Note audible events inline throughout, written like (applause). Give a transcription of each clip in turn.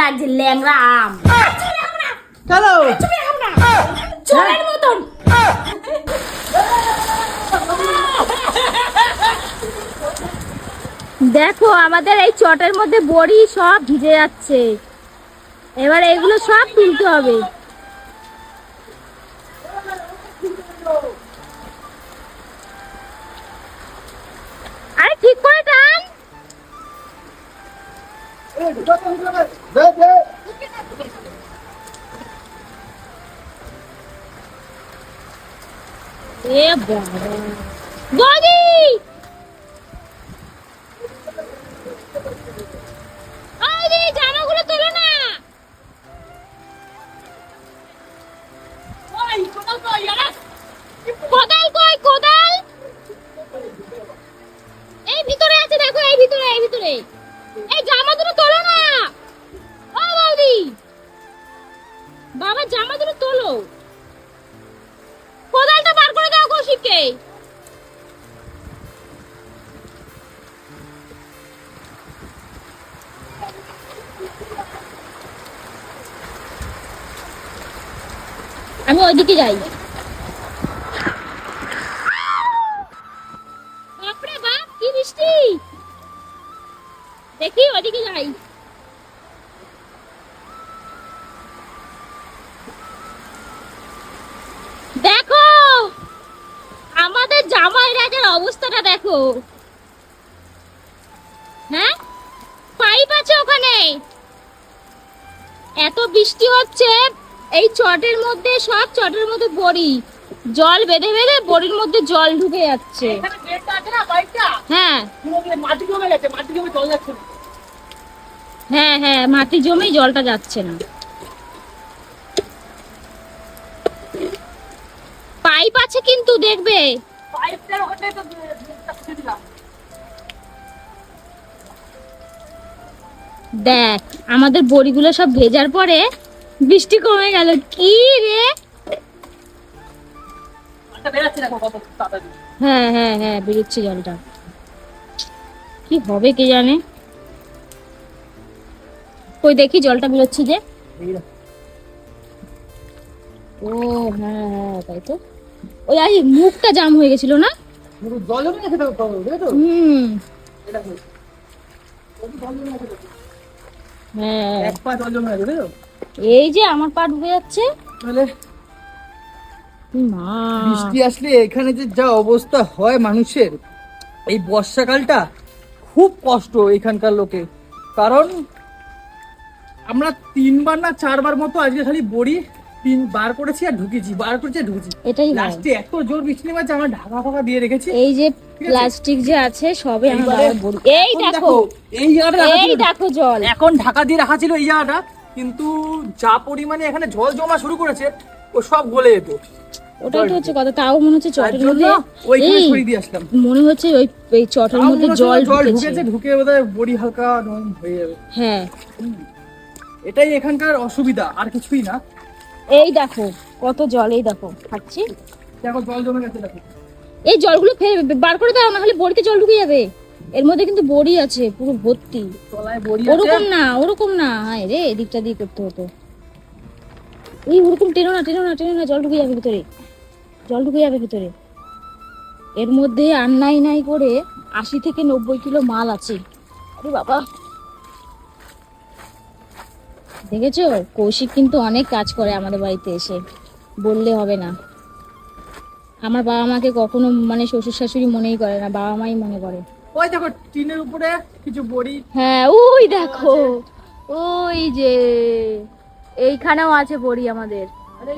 লাগছে ল্যাংরা আম। চলো চোরের মতন। দেখো আমাদের এই চটের মধ্যে বড়ি সব ভিজে যাচ্ছে। এবার এগুলো সব তুলতে হবে। আরে ঠিক করে টান। এ বাবা বৌদি আমি ওইদিকে যাই। বাপরে বাপ, কি বৃষ্টি? দেখি ওইদিকে যাই। দেখো, আমাদের জামাই রাজার অবস্থাটা দেখো। হ্যাঁ? পাইপ আছে ওখানে। এত বৃষ্টি হচ্ছে এই চটের মধ্যে সব চটের মধ্যে বড়ি। জল বেঁধে বেঁধে বড়ির মধ্যে জল ঢুকে যাচ্ছে। হ্যাঁ। জমে জমে। হ্যাঁ হ্যাঁ মাটি জমেই জলটা যাচ্ছে না। পাইপ আছে কিন্তু দেখবে। দেখ আমাদের বড়িগুলো সব ভেজার পরে বৃষ্টি কমে গেল। কি রে? আচ্ছা হ্যাঁ হ্যাঁ হ্যাঁ বেরোচ্ছে জলটা। কি হবে কে জানে? কই দেখি জলটা বেরোচ্ছে যে। ও হ্যাঁ হ্যাঁ তাই তো। ওই আই মুখটা জাম হয়ে গেছিল না? হুম। হ্যাঁ। এক পা জল জমে গেছে দেখো এই যে আমার পা ডুবে যাচ্ছে। তাহলে বৃষ্টি আসলে এখানে যে যা অবস্থা হয় মানুষের এই বর্ষাকালটা খুব কষ্ট এখানকার লোকে কারণ আমরা তিনবার না চারবার মতো আজকে খালি বড়ি তিন বার করেছি আর ঢুকেছি বার করেছি আর ঢুকেছি। এটাই লাস্টে এত জোর বৃষ্টি নেমেছে আমরা ঢাকা ফাকা দিয়ে রেখেছি। এই যে প্লাস্টিক যে আছে সবে আমার এই দেখো। এই জায়গাটা এই দেখো জল। এখন ঢাকা দিয়ে রাখা ছিল এই জায়গাটা কিন্তু যা পরিমাণে এখানে জল জমা শুরু করেছে ও সব গলে যেত। ওটাই তো হচ্ছে কথা তাও মনে হচ্ছে তার চটের মধ্যে ওইখানে এই, দিয়ে আসলাম। মনে হচ্ছে ওই এই চটের মধ্যে জল জল ঢুকেছে। ঢুকেছে ঢুকে বোধহয় বড়ি হালকা নরম হয়ে যাবে। হ্যাঁ। এটাই এখানকার অসুবিধা আর কিছুই না। এই দেখো কত জল এই দেখো খাচ্ছি। দেখো জল জমে গেছে দেখো। এই জলগুলো বার করে দাও না হলে বড়িতে জল ঢুকে যাবে। এর মধ্যে কিন্তু বড়ি আছে পুরো ভর্তি। ওরকম না ওরকম না। হায় রে এদিকটা দিয়ে করতে হতো। এই ওরকম টেনো না টেনো না টেনো না জল ঢুকে যাবে ভিতরে। জল ঢুকে যাবে ভিতরে। এর মধ্যে আর নাই নাই করে আশি থেকে নব্বই কিলো মাল আছে। আরে বাবা। দেখেছ? কৌশিক কিন্তু অনেক কাজ করে আমাদের বাড়িতে এসে। বললে হবে না। আমার বাবা মাকে কখনো মানে শ্বশুর শাশুড়ি মনেই করে না বাবা মাই মনে করে। ওই দেখো টিনের উপরে কিছু বড়ি। হ্যাঁ ওই দেখো ওই যে এইখানেও আছে বড়ি আমাদের। আরে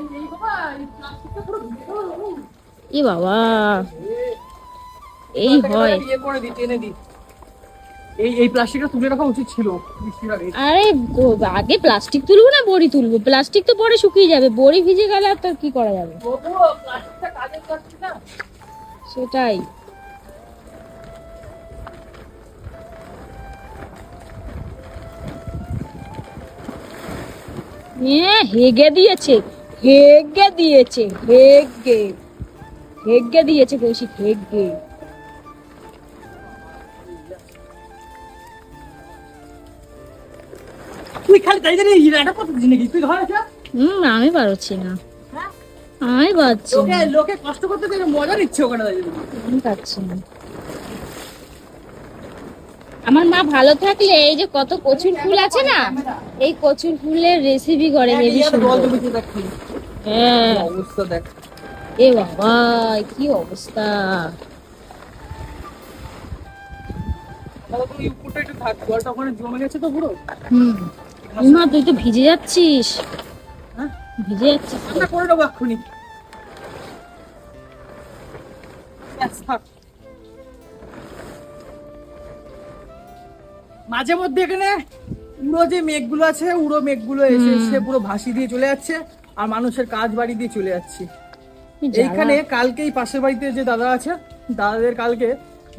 এই বাবা এই হয়। এই এই প্লাস্টিকটা তুলে রাখা উচিত ছিল আগে আরে আগে প্লাস্টিক তুলবো না বড়ি তুলবো? প্লাস্টিক তো পরে শুকিয়ে যাবে বড়ি ভিজে গেলে আর তার কি করা যাবে? সেটাই। হেগে দিয়েছে হেগে দিয়েছে হেগে হেগে দিয়েছে কৌশিক হেগে। তুই খালি তাই জানি এটা কত দিন তুই ধর হুম আমি পারছি না। আমি পারছি লোকে কষ্ট করতে মজা নিচ্ছে ওখানে আমি পারছি না। আমার মা ভালো থাকলে এই যে কত কচুর ফুল আছে না এই কচুর ফুলের রেসিপি করে সুন্দর। হ্যাঁ। অবস্থা দেখ। এ বাবা কি অবস্থা। মা তুই তো ভিজে যাচ্ছিস। হ্যাঁ? ভিজে যাচ্ছিস। করে নেব এক্ষুনি। মাঝে মধ্যে এখানে উড়ো যে মেঘগুলো আছে উড়ো মেঘগুলো এসে। এসে পুরো ভাসি দিয়ে চলে যাচ্ছে আর মানুষের কাজ বাড়ি দিয়ে চলে যাচ্ছে। এইখানে কালকেই পাশের বাড়িতে যে দাদা আছে দাদাদের কালকে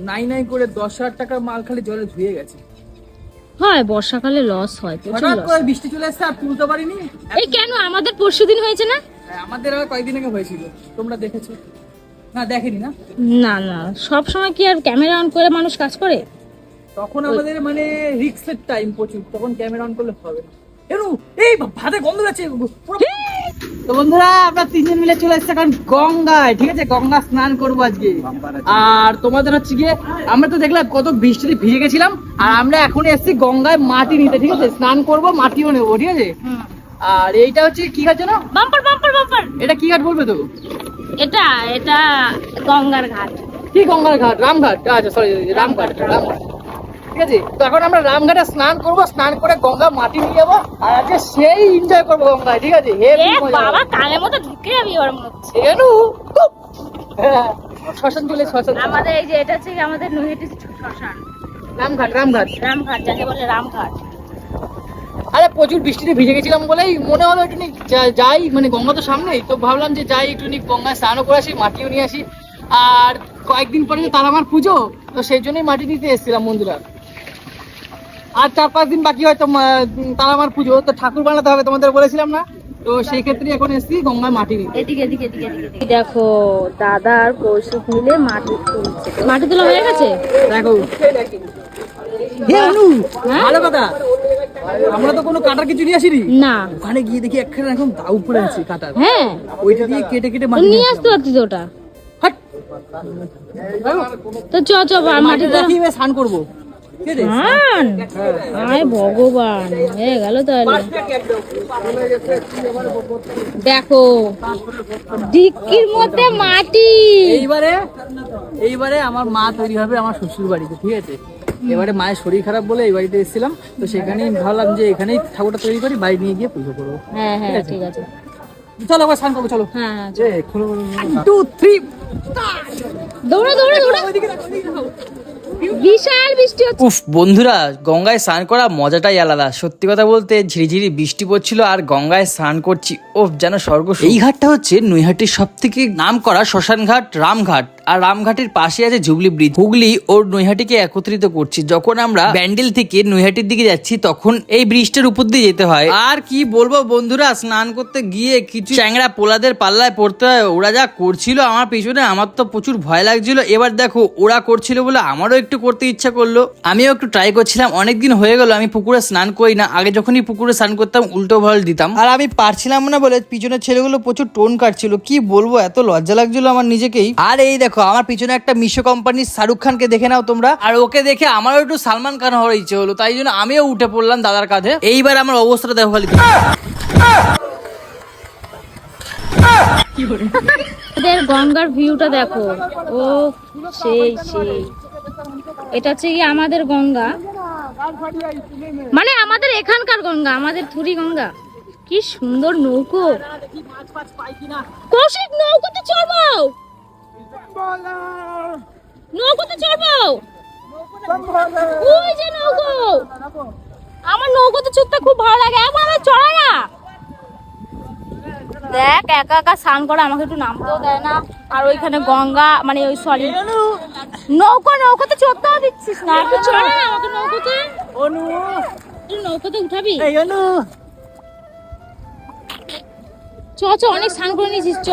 নাই নাই করে দশ হাজার টাকার মাল খালি জলে ধুয়ে গেছে। হয় বর্ষাকালে লস হয় হঠাৎ করে বৃষ্টি চলে এসছে আর তুলতে পারিনি। এই কেন? আমাদের পরশু দিন হয়েছে না? হ্যাঁ, আমাদের আর কয়েকদিন আগে হয়েছিল। তোমরা দেখেছ? না দেখেনি না? না না সব সময় কি আর ক্যামেরা অন করে মানুষ কাজ করে? তখন আমাদের মানে রিক্সের টাইম প্রচুর তখন ক্যামেরা অন করলে হবে না। এরু এই ভাতে গন্ধ যাচ্ছে তো বন্ধুরা আমরা তিনজন মিলে চলে এসেছি এখন গঙ্গায় ঠিক আছে? গঙ্গা স্নান করব আজকে। আর তোমাদের হচ্ছে গিয়ে আমরা তো দেখলাম কত বৃষ্টিতে ভিজে গেছিলাম আর আমরা এখন এসেছি গঙ্গায় মাটি নিতে ঠিক আছে? স্নান করব মাটিও নেব ঠিক আছে? আর এইটা হচ্ছে কি ঘাট জানো? Bumper bumper bumper. এটা কি ঘাট বলবে তো? এটা এটা গঙ্গার ঘাট। কি গঙ্গার ঘাট? রামঘাট। আচ্ছা সরি রামঘাট রামঘাট। ঠিক আছে? তো এখন আমরা রামঘাটে স্নান করব স্নান করে গঙ্গা মাটি নিয়ে যাব আর আজকে সেই এনজয় করব গঙ্গায় ঠিক আছে। বাবা মতো ঢুকে যাবি ওর কুপ। হ্যাঁ, শ্মশান চলে শ্মশান আমাদের এই যে এটা হচ্ছে আমাদের নৈহাটি শ্মশান। রামঘাট রামঘাট। রামঘাট যাকে বলে রামঘাট। আরে প্রচুর বৃষ্টিতে ভিজে গেছিলাম বলেই মনে হলো একটু যাই মানে গঙ্গা তো সামনেই তো ভাবলাম যে যাই একটু গঙ্গায় স্নানও করে আসি মাটিও নিয়ে আসি। আর কয়েকদিন পরে যে তারামার পুজো তো সেই জন্যই মাটি নিতে এসেছিলাম বন্ধুরা। আর চার পাঁচ দিন বাকি হয়তো উম, তারামার পুজো তো ঠাকুর বানাতে হবে তোমাদের বলেছিলাম না? তো সেই ক্ষেত্রে এখন এসেছি গঙ্গায় মাটি এদিকে এদিকে এদিকে এদিকে দেখো দাদা আর কৌশিক মিলে মাটি তুলছে। মাটি তোলা হয়ে গেছে? দেখো। হ্যাঁ? ভালো কথা। আমরা তো কোনো কাটার কিছু নিয়ে আসিনি। না। ওখানে গিয়ে দেখি একখানে এখন দাউ পড়ে আছে কাটার। হ্যাঁ। ওইটা দিয়ে কেটে কেটে মাটি নিয়ে আসতে পারতিস ওটা? তো চ চ মাটি স্নান করব। ঠিক আছে আয় ভগবান। হয়ে গেল তাহলে। দেখো ডিক্কির মধ্যে মাটি। এইবারে এইবারে আমার মা তৈরি হবে আমার শ্বশুর বাড়িতে ঠিক আছে? এবারে মায়ের শরীর খারাপ বলে এই বাড়িতে এসেছিলাম তো সেখানেই ভাবলাম যে এখানেই ঠাকুরটা তৈরি করি বাড়ি নিয়ে গিয়ে পুজো করব। হ্যাঁ হ্যাঁ ঠিক আছে? চলো স্নান করব চলো। হ্যাঁ হ্যাঁ টু থ্রি দৌড়ো দৌড়ো দৌড়ো বিশাল বৃষ্টি হচ্ছে। উফ বন্ধুরা গঙ্গায় স্নান করা মজাটাই আলাদা। সত্যি কথা বলতে ঝিরিঝিরি বৃষ্টি পড়ছিল আর গঙ্গায় স্নান করছি। ও যেন স্বর্গ এই ঘাটটা হচ্ছে নৈহাটির সব থেকে নাম করা শ্মশান ঘাট রামঘাট। আর রামঘাটের পাশে আছে জুবলি ব্রিজ। হুগলি ও নৈহাটিকে একত্রিত করছি। যখন আমরা ব্যান্ডেল থেকে নৈহাটির দিকে যাচ্ছি, তখন এই ব্রিজটার উপর দিয়ে যেতে হয়। আর কি বলব বন্ধুরা, স্নান করতে গিয়ে কিছু চ্যাংরা পোলাদের পাল্লায় পড়তে হয়। ওরা যা করছিল আমার পিছনে, আমার তো প্রচুর ভয় লাগছিল। এবার দেখো, ওরা করছিল বলে আমারও একটু করতে ইচ্ছা করল। আমিও একটু ট্রাই করছিলাম। অনেকদিন হয়ে গেল, আমি পুকুরে স্নান করি না। আগে যখনই পুকুরে স্নান করতাম, উল্টো ভালো দিতাম। আর আমি পারছিলাম না বলে পিছনের ছেলেগুলো প্রচুর টোন কাটছিল। কি বলব, এত লজ্জা লাগছিল আমার নিজেকেই। আর এই দেখো আমার পিছনে একটা মিশো কোম্পানির শাহরুখ খানকে দেখে নাও তোমরা। আর ওকে দেখে আমারও একটু সালমান খান হওয়ার ইচ্ছে হলো তাই জন্য আমিও উঠে পড়লাম দাদার কাঁধে। এইবার আমার অবস্থাটা দেখো খালি। ওদের গঙ্গার ভিউটা দেখো। ও সেই সেই। এটা হচ্ছে কি আমাদের গঙ্গা। মানে আমাদের এখানকার গঙ্গা আমাদের থুরি গঙ্গা। কি সুন্দর নৌকো। কৌশিক নৌকোতে চড়বো নৌকোতে চড়বো? ওই যে নৌকো। আমার নৌকোতে চড়তে খুব ভালো লাগে। একবার আমার চড়া না। দেখ একা একা স্নান করে আমাকে একটু নামতেও দেয় না। আর ওইখানে গঙ্গা মানে ওই সরি নৌকো নৌকোতে চড়তেও দিচ্ছিস না। একটু চড়া না আমাকে নৌকোতে। অনু। তুই নৌকোতে উঠাবি? এই অনু। চ চ অনেক স্নান করে নিয়েছিস চ।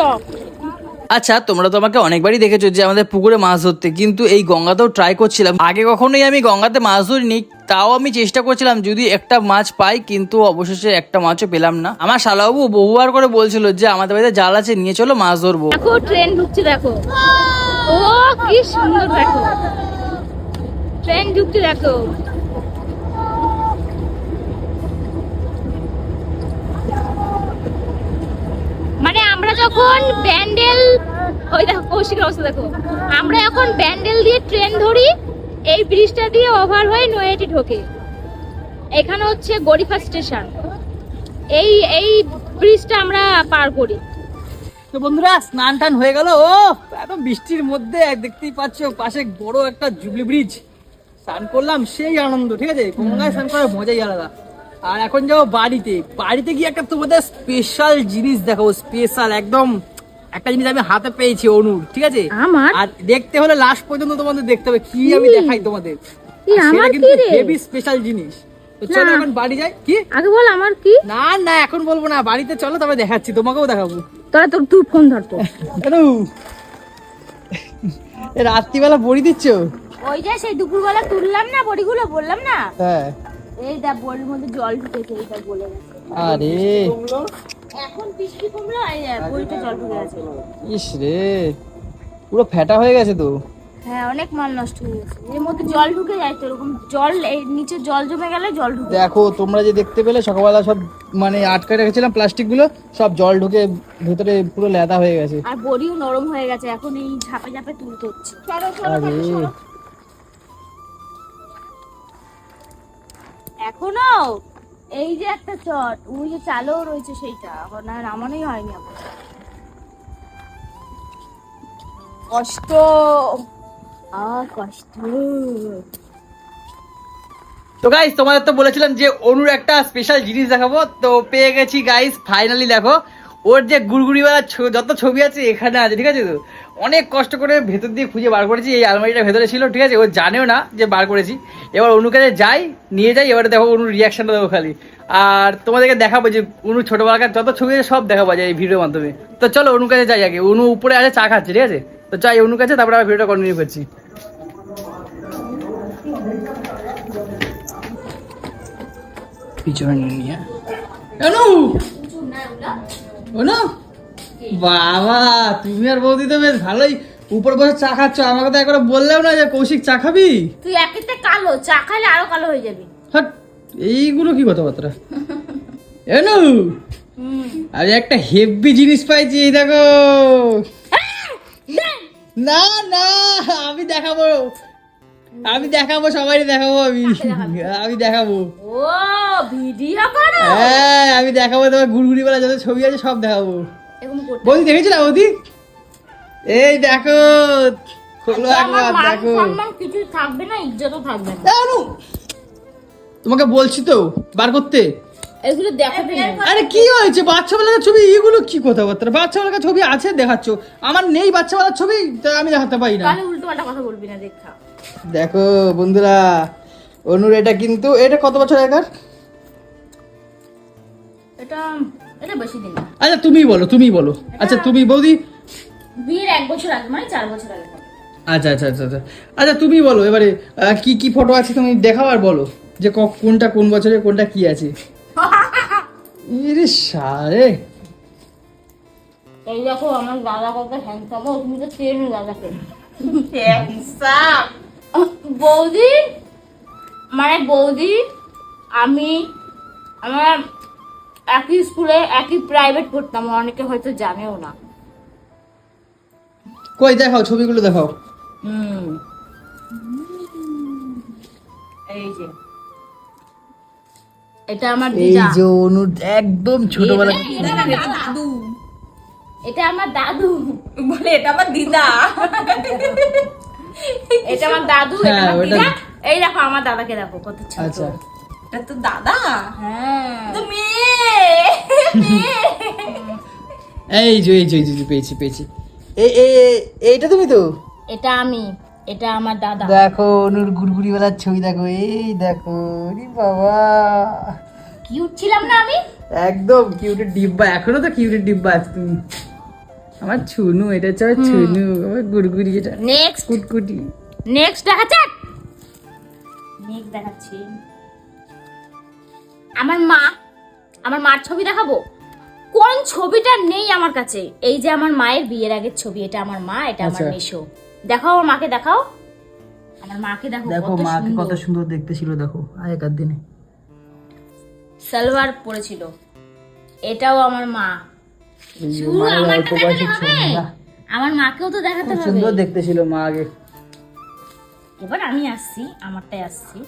আচ্ছা তোমরা তো আমাকে অনেকবারই দেখেছ যে আমাদের পুকুরে মাছ ধরতে, কিন্তু এই গঙ্গাতেও ট্রাই করছিলাম। আগে কখনোই আমি গঙ্গাতে মাছ ধরিনি, তাও আমি চেষ্টা করছিলাম যদি একটা মাছ পাই, কিন্তু অবশেষে একটা মাছও পেলাম না। আমার শালাবাবু বহুবার করে বলছিল যে, আমাদের বাড়িতে জাল আছে, নিয়ে চলো মাছ ধরবো। দেখো ট্রেন ঢুকছে, দেখো। ও, কি সুন্দর, দেখো। ট্রেন ঢুকছে, দেখো। আমরা যখন ব্যান্ডেল, ওই দেখো, কৌশিকের অবস্থা দেখো। আমরা এখন ব্যান্ডেল দিয়ে ট্রেন ধরি, এই ব্রিজটা দিয়ে ওভার হয়ে নয়াটি ঢোকে। এখানে হচ্ছে গরিফা স্টেশন। এই এই ব্রিজটা আমরা পার করি। তো বন্ধুরা, স্নান টান হয়ে গেল। ও, এত বৃষ্টির মধ্যে দেখতেই পাচ্ছ, পাশে বড় একটা জুবলি ব্রিজ। স্নান করলাম, সেই আনন্দ, ঠিক আছে? গঙ্গায় স্নান করার মজাই আলাদা। আর এখন যাব বাড়িতে। বাড়িতে গিয়ে একটা তোমাদের স্পেশাল জিনিস দেখাবো স্পেশাল একদম একটা জিনিস আমি হাতে পেয়েছি অনুর ঠিক আছে? আমার? আর দেখতে হলে লাস্ট পর্যন্ত তোমাদের দেখতে হবে কি আমি? দেখাই তোমাদের। কি, সেটা কিন্তু হেভি স্পেশাল জিনিস। তো চলো না। এখন বাড়ি যাই কি? আগে বল আমার কি? না না এখন বলব না বাড়িতে চলো তবে দেখাচ্ছি তোমাকেও দেখাবো। তোরা তোর তুই ফোন ধরতো কেন? রাত্রিবেলা বড়ি দিচ্ছ? ওই যে সেই দুপুরবেলা তুললাম না বড়িগুলো বললাম না? হ্যাঁ। এই দেখ বড়ির মধ্যে জল ঢুকেছে এইটা বলে গেছে। আরে। এখন বৃষ্টি কমলো এই দেখ, জল ঢুকে গেছে। ইস রে পুরো ফ্যাটা হয়ে গেছে তো। হ্যাঁ অনেক মাল নষ্ট হয়ে গেছে। এর মধ্যে জল ঢুকে যায় তো এরকম জল এই নিচে জল জমে গেলে জল ঢুকে দেখো তোমরা যে দেখতে পেলে সকালবেলা সব মানে আটকে রেখেছিলাম প্লাস্টিকগুলো সব জল ঢুকে ভেতরে পুরো লেদা হয়ে গেছে। আর বড়িও নরম হয়ে গেছে এখন এই ঝাপে ঝাপে তুলতে হচ্ছে। সরো, সরো, এখনও? এই যে একটা চট যে চালও রয়েছে সেইটা হয়নি কষ্ট। আ, কষ্ট। তো গাইস তোমাদের তো বলেছিলাম যে অনুর একটা স্পেশাল জিনিস দেখাবো, তো পেয়ে গেছি গাইস ফাইনালি দেখো, ওর যে গুড়গুড়িওয়ালা যত ছবি আছে এখানে আছে, ঠিক আছে তো? অনেক কষ্ট করে ভেতর দিয়ে খুঁজে বার করেছি এই আলমারিটা ভেতরে ছিল ঠিক আছে? ও জানেও না যে বার করেছি। এবার অনুর কাছে যাই নিয়ে যাই এবারে দেখো অনুর রিয়াকশনটা দেবো খালি। আর তোমাদেরকে দেখাবো যে অনু ছোটবেলাকার যত ছবি আছে সব দেখাবো যায় এই ভিডিওর মাধ্যমে। তো চলো অনুর কাছে যাই আগে। অনু উপরে আছে চা খাচ্ছে ঠিক আছে? তো যাই অনুর কাছে তারপরে আবার ভিডিওটা কন্টিনিউ করছি। পিছনে নিয়ে অনু! অনু! বাবা তুমি আর বৌদি তো বেশ ভালোই উপর বসে চা খাচ্ছ। আমাকে তো একবার বললেও না যে কৌশিক চা খাবি? তুই একেতে কালো চা খাইলে আরও কালো হয়ে যাবি। হাট এইগুলো কি কথাবার্তা? (laughs) এনু আমি একটা হেভি জিনিস পাইছি এই দেখো। না না আমি দেখাবো। আমি দেখাবো সবাই দেখাবো আমি। আমি দেখাবো। ও ভিডিও করো। হ্যাঁ আমি দেখাবো তোমার গুড়গুড়ি বেলা যত ছবি আছে সব দেখাবো। এরকম করতে বৌদি দেখেছিল বৌদি? এই দেখো খোলো একবার দেখো। সম্মান কিছু থাকবে না ইজ্জতও থাকবে না। তোমাকে বলছি তো বার করতে। এগুলো দেখাতে আরে কি হয়েছে? বাচ্চা বেলাকার ছবি এগুলো কি কথাবার্তা? বাচ্চা বেলাকার ছবি আছে দেখাচ্ছ। আমার নেই বাচ্চা বেলার ছবি তা আমি দেখাতে পারি না। তাহলে উল্টো পাল্টা কথা বলবি না দেখা। দেখো বন্ধুরা অনুর এটা কিন্তু এটা কত বছর আগেকার? এটা এটা বেশি দিন না। আচ্ছা তুমি বলো তুমি বলো। আচ্ছা তুমি বৌদি? বিয়ের এক বছর আগে মানে চার বছর আগে। আচ্ছা আচ্ছা আচ্ছা আচ্ছা। আচ্ছা তুমি বলো এবারে কি কি ফটো আছে তুমি দেখাও আর বলো যে ক- কোনটা কোন বছরে কোনটা কি আছে। ইরে সারে। এই দেখো আমার দাদা কত হ্যান্ডসাম ও তুমি তো চেনো দাদাকে। হ্যান্ডসাম বৌদি? মানে বৌদি আমি আমার একই স্কুলে একই প্রাইভেট পড়তাম অনেকে হয়তো জানেও না। কই দেখাও ছবিগুলো দেখাও। হুম। এই যে। এটা আমার এই যে অনুর একদম ছোটবেলা দাদু। এটা আমার দাদু। বলে এটা আমার দিদা। এটা আমার দাদু এটা হ্যাঁ, আমার দিদা। এই দেখো আমার দাদাকে দেখো কত ছোট। আচ্ছা। এটা তো দাদা? হ্যাঁ। তো মেয়ে। এই যে এই যে এই যে, পেয়েছি পেয়েছি। এই এই এই- এইটা তুমি তো? এটা আমি এটা আমার দাদা। দেখো অনুর গুড়গুড়ি বেলার ছবি দেখো এই দেখো ওরে বাবা। কিউট ছিলাম না আমি? একদম কিউটের ডিব্বা এখনও তো কিউটের ডিব্বা আছে তুমি। আমার ছুনু এটা হচ্ছে আমার ছুনু আমার গুড়গুড়ি এটা নেক্সট কুটকুটি। নেক্সট দেখা যাক নেক্সট দেখাচ্ছি। আমার মা আমার মার ছবি দেখাবো? কোন ছবিটা নেই আমার কাছে? এই যে আমার মায়ের বিয়ের আগের ছবি এটা আমার মা এটা আমার আচ্ছা। মেশো দেখাও আমার মাকে দেখাও। আমার মাকে দেখো দেখো মাকে কত সুন্দর। দেখতে ছিল দেখো আগেকার দিনে। সালোয়ার পরেছিল। এটাও আমার মা। আমার মাকেও তো দেখাতে হবে। সুন্দর দেখতে ছিল মা আগে। এবার আমি আসছি আমারটাই আসছি।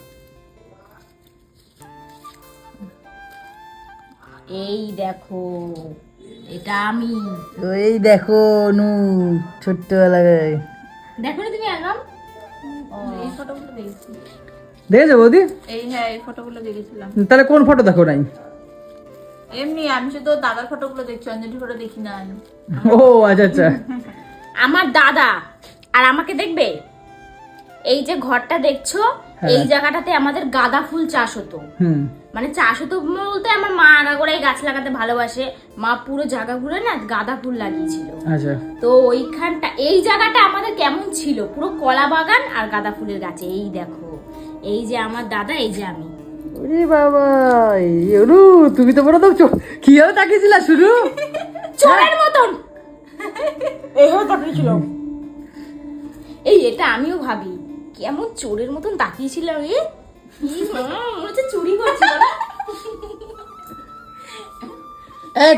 এই দেখো এটা আমি। এই দেখো নু ছোট্টবেলায়। দেখো না তুমি একদম? এই ফটোগুলো দেখেছি। দেখেছ বৌদি? এই হ্যাঁ এই ফটোগুলো দেখেছিলাম। তাহলে কোন ফটো দেখো নাই? এমনি আমি শুধু দাদার ফটোগুলো দেখছি অঞ্জলি ফটো দেখি না আমি। ও আচ্ছা আচ্ছা। আমার দাদা আর আমাকে দেখবে? এই যে ঘরটা দেখছ। এই জায়গাটাতে আমাদের গাঁদা ফুল চাষ হতো। হুম। মানে চাষ হতো বলতে আমার মা আগাগোড়াই গাছ লাগাতে ভালোবাসে। মা পুরো জায়গাগুলো না গাঁদা ফুল লাগিয়েছিল। আচ্ছা। তো ওইখানটা এই জায়গাটা আমাদের কেমন ছিল? পুরো কলা বাগান আর গাঁদা ফুলের গাছে। এই দেখো এই যে আমার দাদা এই যে আমি। ওরে বাবা এই অনু তুমি তো বলো তো কি হবে তাকিয়েছিলা শুরু (laughs) চোরের মতন। এইভাবে তাকিয়েছিল এই এটা আমিও ভাবি। কেমন চোরের মতন তাকিয়েছিলাম এ মনে হচ্ছে চুরি করছি বলো?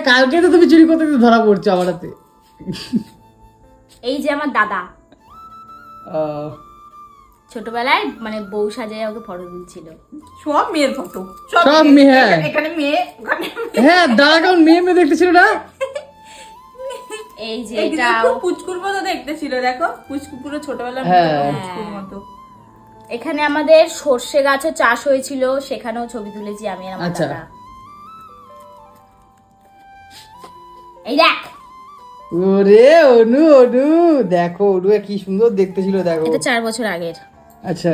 কালকে তো তুমি চুরি করতে ধরা পড়ছো আমার হাতে। এই যে আমার দাদা। ছোটবেলায় মানে বউ সাজায় ওকে ফটো তুলছিল। সব মেয়ের ফটো। সব মেয়ে, হ্যাঁ। এখানে মেয়ে। হ্যাঁ দাদা কেমন মেয়ে মেয়ে দেখতে ছিল না? এই যে এটা পুচকুর মতো দেখতে ছিল দেখো? পুচকু পুরো ছোটবেলার হ্যাঁ। পুচকুর মতো। এখানে আমাদের সর্ষে গাছও চাষ হয়েছিল সেখানেও ছবি তুলেছি আমি আর আমার আচ্ছা। দাদা। এই দেখ। ওরে অনু অনু দেখো অনু কি সুন্দর দেখতে ছিল দেখো। এটা চার বছর আগের। আচ্ছা।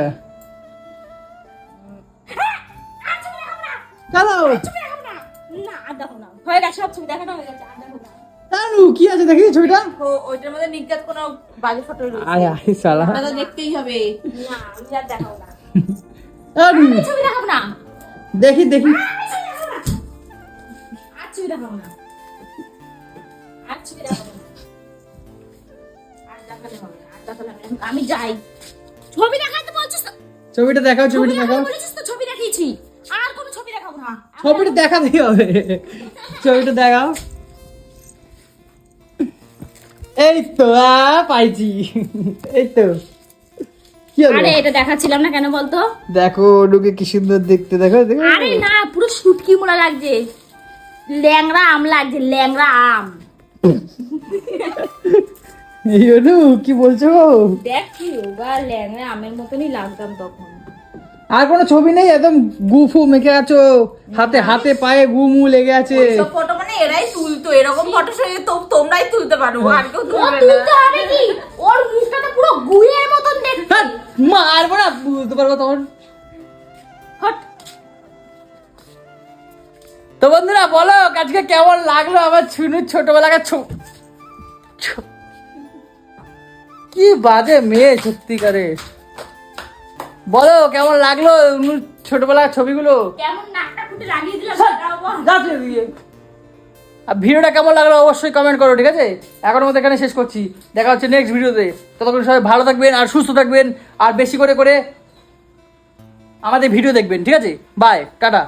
চলো না। আর দেখো না। হয়ে গেছে সব ছবি দেখানো হয়ে গেছে আর দেখো না। কি আছে দেখি ছবিটা? ওইটার মধ্যে নিজ্ঞাত কোনো বাজে ফটো রয়েছে। আয় আয় সালা ওটা দেখতেই হবে। না আমি আর দেখাবো না। আমি ছবি দেখাবো না। দেখি দেখি। আর ছবি দেখাবো না। আর ছবি দেখাবো না। আর দেখালে হবে না, আর দেখালে আমি যাই। ছবি দেখাতে বলছিস ছবিটা দেখাও ছবিটা দেখাও। বলেছিস তো ছবি দেখিয়েছি। আর কোনো ছবি দেখাবো না। ছবিটা দেখাতেই হবে। ছবিটা দেখাও। এই তো পাইছি। এই তো। আরে এটা দেখাচ্ছিলাম না কেন বলতো? দেখো অনুকে কি সুন্দর দেখতে দেখো দেখো। আরে না পুরো শুটকি মোড়া লাগছে। ল্যাংড়া আম লাগছে ল্যাংড়া আম। এই কি বলছো দেখ কি ল্যাংড়া আমের মতনই লাগতাম তখন। আর কোনো ছবি নেই একদম গুফু মেখে আছো হাতে হাতে পায়ে গুমু লেগে আছে। ফটো মানে এরাই তুলতো এরকম ফটো সঙ্গে তো তোমরাই তুলতে পারো আর কেউ তুলতে হবে কি? ওর মুখটাতে পুরো গুয়ের মতন দেখতে। হ্যাঁ, মারবো না বুঝতে পারব তখন। তো বন্ধুরা বলো আজকে কেমন লাগল আমার ছুনুর ছোটবেলাকার ছো কি বাজে মেয়ে সত্যিকারে। বলো কেমন লাগল ছোটবেলার ছবিগুলো? কেমন নাকটা ফুটে লাগিয়ে আর ভিডিওটা কেমন লাগল অবশ্যই কমেন্ট করো ঠিক আছে? এখন মধ্যে এখানে শেষ করছি। দেখা হচ্ছে নেক্সট ভিডিওতে। ততক্ষণ সবাই ভালো থাকবেন আর সুস্থ থাকবেন। আর বেশি করে করে আমাদের ভিডিও দেখবেন ঠিক আছে? Bye tata.